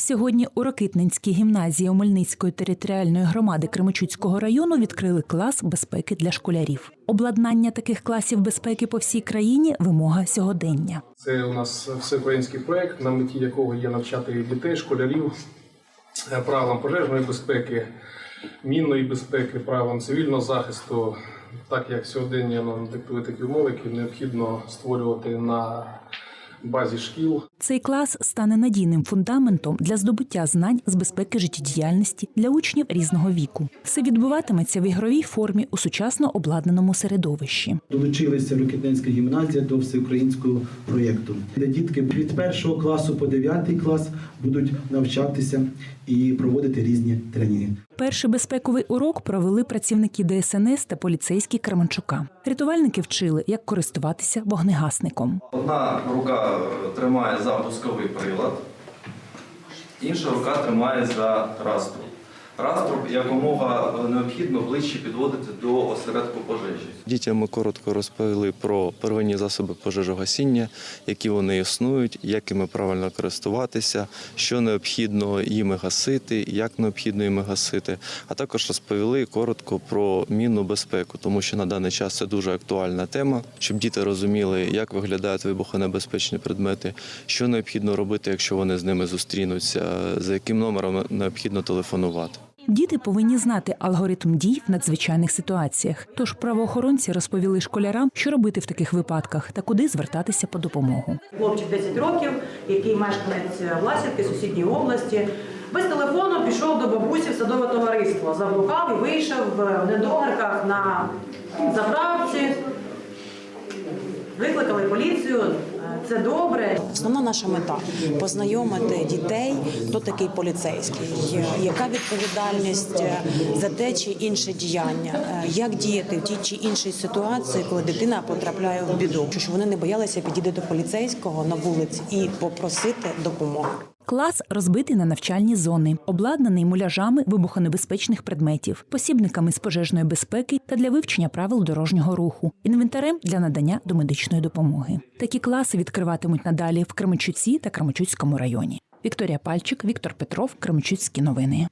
Сьогодні у Рокитненській гімназії Омельницької територіальної громади Кременчуцького району відкрили клас безпеки для школярів. Обладнання таких класів безпеки по всій країні вимога сьогодення. Це у нас всеукраїнський проект, на меті якого є навчати дітей, школярів е, правилам пожежної безпеки, мінної безпеки, правилам цивільного захисту. Так як сьогодення нам диктує такі умови, які необхідно створювати на базі шкіл. Цей клас стане надійним фундаментом для здобуття знань з безпеки життєдіяльності для учнів різного віку. Все відбуватиметься в ігровій формі у сучасно обладнаному середовищі. Долучилися Рокітненська гімназія до всеукраїнського проєкту, де дітки від першого класу по дев'ятий клас будуть навчатися і проводити різні тренінги. Перший безпековий урок провели працівники ДСНС та поліцейські Кременчука. Рятувальники вчили, як користуватися вогнегасником. Одна рука тримає за пусковий прилад, інша рука тримає за растру. Растру якомога необхідно ближче підводити до осередку пожежі. Дітям ми коротко розповіли про первинні засоби пожежогасіння, які вони існують, як іми правильно користуватися, що необхідно їми гасити, як необхідно їми гасити. А також розповіли коротко про мінну безпеку, тому що на даний час це дуже актуальна тема, щоб діти розуміли, як виглядають вибухонебезпечні предмети, що необхідно робити, якщо вони з ними зустрінуться, за яким номером необхідно телефонувати. Діти повинні знати алгоритм дій в надзвичайних ситуаціях. Тож правоохоронці розповіли школярам, що робити в таких випадках та куди звертатися по допомогу. Хлопчик 10 років, який мешканець Власівки, сусідньої області. Без телефону пішов до бабусі в садове товариство, заблукав і вийшов в недогарках на заправці. Викликали поліцію. Це добре. Основна наша мета познайомити дітей, хто такий поліцейський, яка відповідальність е, за те чи інше діяння, е, як діяти в тій чи іншій ситуації, коли дитина потрапляє в біду, щоб вони не боялися підійти до поліцейського на вулиці і попросити допомоги. Клас розбитий на навчальні зони, обладнаний муляжами вибухонебезпечних предметів, посібниками з пожежної безпеки та для вивчення правил дорожнього руху, інвентарем для надання домедичної допомоги. Такі класи відкриватимуть надалі в Кременчуці та Кременчуцькому районі. Вікторія Пальчик, Віктор Петров, Кременчуцькі новини.